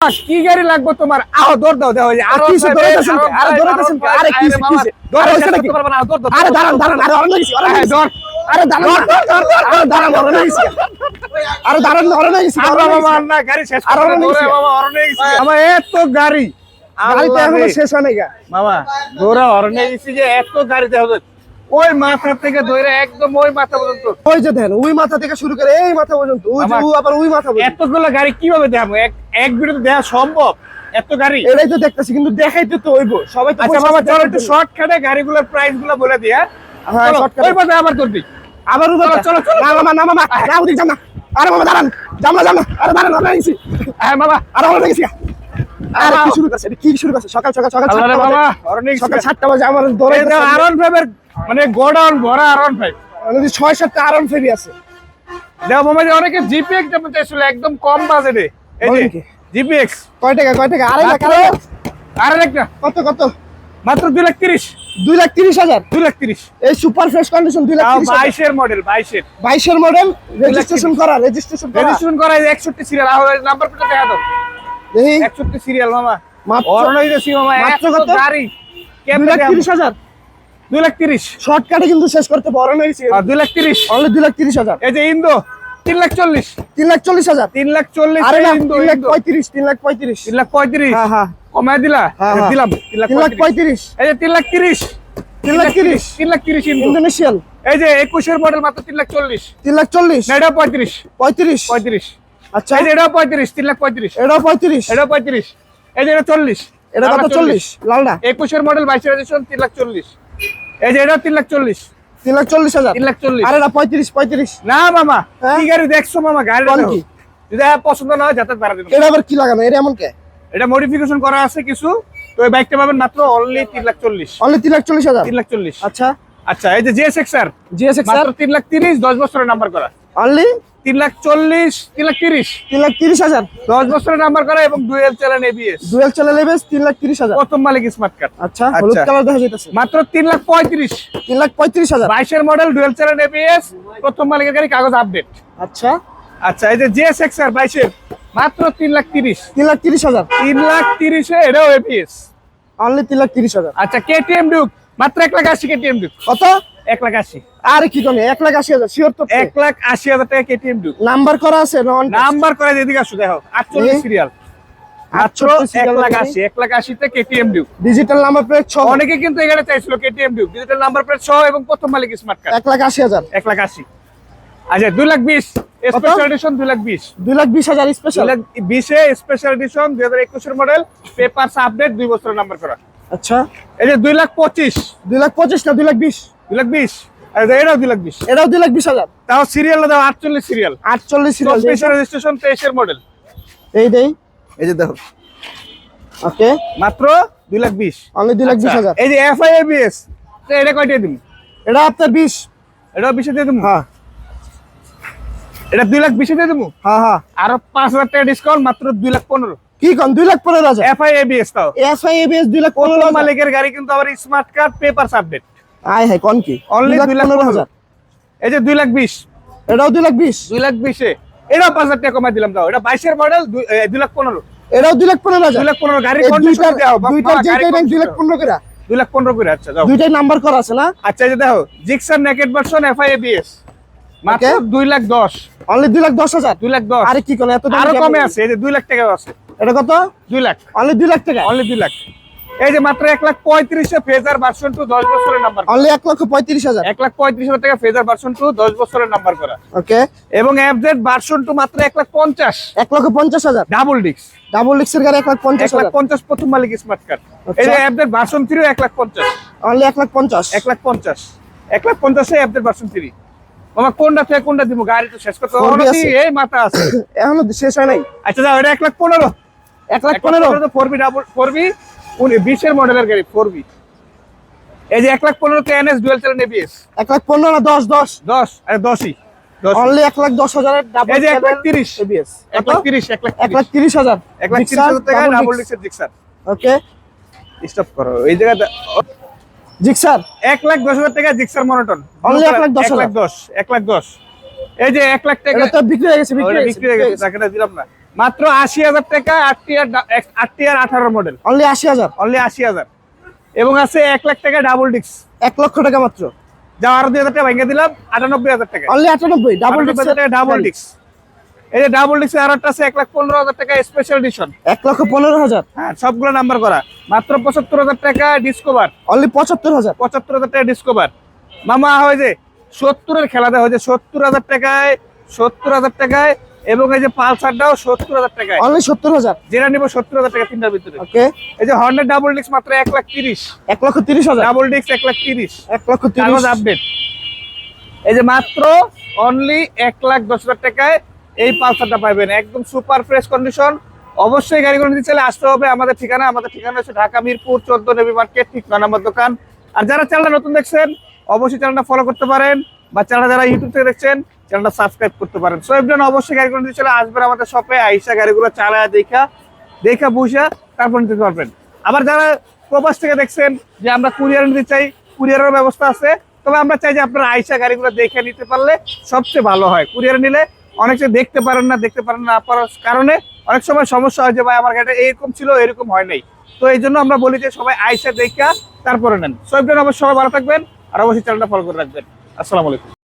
কি গাড়ি লাগবে তোমার আহ দৌড় দাও দাও আরও কিসে দৌড়াইতেছেন কে? আরে কে? আরে কিসে? আরে হইছে নাকি? আরে দাঁড়ান দাঁড়ান আরে অরণ্য গেছি অরণ্য গেছি। আরে দাঁড়ান আরে দাঁড়ান অরণ্য গেছি আরে দাঁড়ান অরণ্য গেছি অরণ্য গেছি। গাড়ি শেষ আর অরণ্য গেছি। আমার এত গাড়ি গাড়ি তো এখনও শেষ হয় নাই গা। মামা দৌড়া অরণ্যে গেছি যে এত গাড়ি দেওয়া ওই মাথা থেকে ধরে একদম ওই মাথা পর্যন্ত। ওই যে দেন ওই মাথা থেকে শুরু করে এই মাথা পর্যন্ত ওই যে আবার ওই মাথা পর্যন্ত। এতগুলো গাড়ি কীভাবে দেখাবো এক এক ভিডিওতে দেওয়া সম্ভব? এত গাড়ি? এটাই তো দেখতেছি কিন্তু দেখাইতে তো হইব। সবাই তো আচ্ছা মামা চলো একটু। শর্টকাটে গাড়িগুলোর প্রাইসগুলো বলে দিয়া হ্যাঁ, চলো, shortcut ওই পথে আবার করবি আবার উঠো চলো, চলো। না মামা না মামা না ওদিক যাম না। আরে মামা দাঁড়ান। যাম না আরে দাঁড়ান অরণ্য গেছি হ্যাঁ মামা আরে অরণ্য গেছি। আরে কি শুরু করছে কি শুরু করছে সকাল সকাল সকাল আল্লাহ রে সাতটা বাবা বাজে। অরণ্যে সকাল সাতটা বাজে আমার দৌড়াই আরন ফাইভের মানে গোডাউন ভরা আরন ফাইভ ছয় সাতটা আরাম ফেরি আছে। দেখো মামা অনেকে জিপিএক্স যেমন চাইছিল একদম কম বাজেটে এই যে জিপিএক্স কয় টাকা কয় টাকা? আড়াই লাখ মাত্র আড়াই লাখ? আর একটা। কত কত? মাত্র দুই লাখ তিরিশ। দুই লাখ তিরিশ হাজার? দুই লাখ তিরিশ। এই সুপার ফ্রেশ কন্ডিশন দুই লাখ। বাইশের মডেল বাইশের। বাইশের মডেল রেজিস্ট্রেশন করা রেজিস্ট্রেশন করা। রেজিস্ট্রেশন করা একষট্টি সিরিয়াল নাম্বার দেখা দাও। দেখি সিরিয়াল মামা মাত্র- অরণই মামা মাত্র কত? গাড়ি লাখ হাজার দুই লাখ তিরিশ শর্টকাটে কিন্তু শেষ করতে বড় নিয়েছি আর দুই লাখ তিরিশ অনলি দুই লাখ তিরিশ হাজার এই যে ইন্দো তিন লাখ চল্লিশ তিন লাখ চল্লিশ হাজার তিন লাখ চল্লিশ আরে না ইন্দো তিন লাখ ইন্দো। পঁয়ত্রিশ তিন লাখ পঁয়ত্রিশ তিন লাখ পঁয়ত্রিশ হ্যাঁ হ্যাঁ কমায় দিলা হ্যাঁ, হ্যাঁ। দিলাম তিন লাখ তিন লাখ পঁয়ত্রিশ পঁয়ত্রিশ এই যে তিন লাখ তিরিশ তিন লাখ তিরিশ তিন লাখ তিরিশ ইন্দো ইন্দোনেশিয়ান এই যে একুশের মডেল মাত্র তিন লাখ চল্লিশ তিন লাখ চল্লিশ না এটা পঁয়ত্রিশ পঁয়ত্রিশ পঁয়ত্রিশ আচ্ছা। এটাও পঁয়ত্রিশ তিন লাখ পঁয়ত্রিশ। এটাও পঁয়ত্রিশ। এটাও পঁয়ত্রিশ। এই যে এটা চল্লিশ। এটা কত চল্লিশ। লালটা? একুশের মডেল বাইশের রেজিস্ট্রেশন তিন লাখ চল্লিশ। এই যে এটা তিন লাখ চল্লিশ। তিন লাখ চল্লিশ হাজার? তিন লাখ চল্লিশ। আর এটা পঁয়ত্রিশ পঁয়ত্রিশ। না মামা হ্যাঁ? কি গাড়ি দেখছ মামা গাড়ি কি? যদি পছন্দ না হয় যাতে বাড়া এটা আবার কি লাগানো? এটা এমন কে? এটা মডিফিকেশন করা আছে কিছু। তো এই বাইকটা পাবেন মাত্র অনলি তিন লাখ চল্লিশ। অনলি তিন লাখ চল্লিশ হাজার? তিন লাখ চল্লিশ। আচ্ছা। আচ্ছা এই যে জিএসএক্স স্যার জিএস এক্স মাত্র তিন লাখ তিরিশ দশ বছরের নাম্বার করা। অনলি তিন লাখ চল্লিশ তিন লাখ তিরিশ তিন লাখ তিরিশ হাজার দশ বছরের নাম্বার করা এবং dual channel ABS dual channel লেভেস তিন লাখ তিরিশ হাজার প্রথম মালিক স্মার্ট কার্ড আচ্ছা হলুদ আচ্ছা। কালার দেখা যাইতেছে মাত্র তিন লাখ পঁয়ত্রিশ তিন লাখ পঁয়ত্রিশ হাজার বাইশের মডেল ডুয়েল চ্যানেল এবিএস প্রথম মালিকের গাড়ি কাগজ আপডেট আচ্ছা আচ্ছা এই যে জিএসএক্স স্যার বাইশের মাত্র তিন লাখ তিরিশ তিন লাখ তিরিশ হাজার তিন লাখ তিরিশে এটাও এবিএস অনলি তিন লাখ তিরিশ হাজার আচ্ছা কেটিএম ডিউক মাত্র এক লাখ আশি কেটিএম ডিউক কত এক লাখ আশি। আরে কি কমে এক লাখ আশি হাজার শিওর তো এক লাখ আশি হাজার টাকা কেটিএম ডিউক নাম্বার করা আছে নাম্বার করে এদিকে আসো দেখো। আটচল্লিশ সিরিয়াল মাত্র 48 এক লাখ গাড়ি। আশি এক lakh আশিতে KTM Duke digital number plate অনেকে কিন্তু এখানে চাইছিল KTM Duke digital number plate এবং প্রথম মালিক স্মার্ট কার্ড এক লাখ আশি হাজার। এক লাখ আশি। আচ্ছা দুই লাখ বিশ। স্পেশাল এডিশন দুই লাখ বিশ। দুই লাখ বিশ হাজার স্পেশাল বিশে স্পেশাল এডিশন দুই হাজার একুশের মডেল পেপার আপডেট দুই বছরের নাম্বার করা। আচ্ছা। এই যে দুই লাখ পঁচিশ। দুই লাখ পঁচিশ না দুই লাখ বিশ? দুই লাখ বিশ। আর এটাও দুই লাখ বিশ। এটাও দুই লাখ বিশ হাজার। তাও সিরিয়াল দাও আটচল্লিশ সিরিয়াল আটচল্লিশ সিরিয়াল চব্বিশের রেজিস্ট্রেশন তেইশের মডেল এই দেই। এই যে দেখো। ওকে। মাত্র দুই লাখ বিশ। অনলি দুই লাখ বিশ আচ্ছা, হাজার। এই যে এফআই এবিএস এটা কয়টা দিন এটা আপনার বিশ। এটা বিশে দিয়ে দেবো হ্যাঁ। এটা দুই লাখ বিশে দিয়ে দেবো হ্যাঁ হ্যাঁ। আরও পাঁচ হাজার টাকা ডিসকাউন্ট মাত্র দুই লাখ পনেরো। কি কন? দুই লাখ পনেরো হাজার? এফআই এবিএস তাও। এস আই এবিএস দুই লাখ পনেরো মালিকের গাড়ি কিন্তু আবার স্মার্ট কার্ড পেপার আপডেট আয় হ্যাঁ কন কি অনলি দুই লাখ পনেরো হাজার এই যে দুই লাখ বিশ এটাও দুই লাখ বিশ দুই লাখ বিশে এটাও পাঁচ হাজার টাকা কমাই দিলাম দাও এটা বাইশের মডেল দুই লাখ পনেরো এটাও দুই লাখ পনেরো হাজার দুই লাখ পনেরো গাড়ি দুইটার দুই লাখ পনেরো করে দুই লাখ পনেরো করে আচ্ছা দুইটাই নাম্বার করা আছে না আচ্ছা এই যে দেখো Gixxer naked version FI ABS মাত্র দুই লাখ দশ অনলি দুই লাখ দশ হাজার দুই লাখ দশ আরে কি কোন এত আরও কমে আছে এই যে দুই লাখ টাকাও আছে এটা কত দুই লাখ অনলি দুই লাখ টাকা অনলি দুই লাখ এই যে মাত্র এক লাখ পঁয়ত্রিশে ফেজার ভার্সন টু দশ বছরের নাম্বার অনলি এক লক্ষ পঁয়ত্রিশ হাজার এক লাখ পঁয়ত্রিশ হাজার টাকা ফেজার ভার্সন টু দশ বছরের নাম্বার করা ওকে এবং এফজেড ভার্সন টু মাত্র এক লাখ পঞ্চাশ এক লক্ষ পঞ্চাশ হাজার ডাবল ডিস্ক ডাবল ডিক্সের গাড়ি এক লাখ পঞ্চাশ লাখ পঞ্চাশ প্রথম মালিক স্মার্ট কার্ড আচ্ছা। এই যে অ্যাপদের ভার্সন থ্রি এক লাখ পঞ্চাশ অনলি এক লাখ পঞ্চাশ এক লাখ পঞ্চাশ এক লাখ পঞ্চাশে অ্যাপদের ভার্সন থ্রি মামা কোনটা থেকে কোনটা দিব গাড়ি তো শেষ করতে। এই মাথা আছে এখনও শেষ হয় নাই আচ্ছা যাও এটা এক লাখ পনেরো এক লাখ পনেরো four B double four B বিশের মডেলের গাড়ি ফোর বি এই যে এক লাখ পনেরো তে এনএস ডুয়েল চ্যানেল এবিএস এক লাখ পনেরো না দশ দশ দশ আরে দশই দশ অনলি এক লাখ দশ হাজারের এই যে এক লাখ তিরিশ এবিএস এক লাখ তিরিশ এক লাখ এক লাখ তিরিশ হাজার এক লাখ তিরিশ হাজার টাকা ডাবল ডিক্সের জিক্সার ওকে স্টপ করো এই জায়গাটা জিক্সার এক লাখ দশ হাজার টাকা জিক্সার মনোটন Only এক লাখ দশ লাখ দশ এক লাখ দশ এই যে এক লাখ টাকা বিক্রি হয়ে গেছে বিক্রি হয়ে বিক্রি হয়ে গেছে টাকাটা দিলাম না মাত্র আশি হাজার টাকা আটটি আর আট টিয়ার আঠারো মডেল অনলি আশি হাজার? অনলি আশি হাজার। এবং আছে এক লাখ টাকা ডাবল ডিক্স এক লক্ষ টাকা মাত্র? যা আরও দুই হাজার টাকা ভেঙে দিলাম আটানব্বই হাজার টাকা। অনলি আটানব্বই ডাবল টাকা ডাবল ডিক্স এই যে ডাবল ডিক্স আর একটা আছে এক লাখ পনেরো হাজার টাকা স্পেশাল এডিশন এক লক্ষ পনেরো হাজার? হ্যাঁ সবগুলো নাম্বার করা। মাত্র পঁচাত্তর হাজার টাকা ডিসকভার অনলি পঁচাত্তর হাজার? পঁচাত্তর হাজার টাকা ডিসকভার মামা হয় যে সত্তরের খেলা দেওয়া হয়েছে সত্তর হাজার টাকায় সত্তর হাজার টাকায় এবং এই যে পালসারটাও সত্তর হাজার টাকায়। অনলি সত্তর হাজার? যেটা নিবো সত্তর হাজার টাকা তিনটার ভিতরে। ওকে এই যে হর্নের ডাবল ডিক্স মাত্র এক লাখ তিরিশ। এক লক্ষ তিরিশ হাজার? ডাবল ডিক্স এক লাখ তিরিশ। এক লক্ষ তিরিশ। আপডেট এই যে মাত্র অনলি এক লাখ দশ হাজার টাকায় এই পালসারটা পাবেন একদম সুপার ফ্রেশ কন্ডিশন অবশ্যই গাড়িগুলো নিতে চাইলে আসতে হবে আমাদের ঠিকানা। আমাদের ঠিকানা হচ্ছে ঢাকা মিরপুর চোদ্দ নেবি মার্কেট ঠিক নয় নম্বর দোকান। আর যারা চ্যানেলটা নতুন দেখছেন অবশ্যই চ্যানেলটা ফলো করতে পারেন। বা চ্যানেলটা যারা ইউটিউব থেকে দেখছেন চ্যানেলটা সাবস্ক্রাইব করতে পারেন। সো এভরিওয়ান অবশ্যই গাড়িগুলো নিতে চাইলে আসবেন আমাদের শপে আইসা গাড়িগুলো চালায় দেখা দেখা বুঝা তারপর নিতে পারবেন। আবার যারা প্রবাস থেকে দেখছেন যে আমরা কুরিয়ার নিতে চাই কুরিয়ারের ব্যবস্থা আছে। তবে আমরা চাই যে আপনারা আইসা গাড়িগুলো দেখে নিতে পারলে সবচেয়ে ভালো হয়। কুরিয়ার নিলে অনেকে দেখতে পারেন না, দেখতে পারেন না পারার কারণে অনেক সময় সমস্যা হয় যে, ভাই, আমার গাড়িটা এরকম ছিল, এরকম হয় নাই। তো এই জন্য আমরা বলি যে, সবাই আইসা দেখা, তারপরে নেন। সব অবশ্যই সবাই ভালো থাকবেন, আর অবশ্যই চ্যানেলটা ফলো করে রাখবেন। আসসালামু আলাইকুম।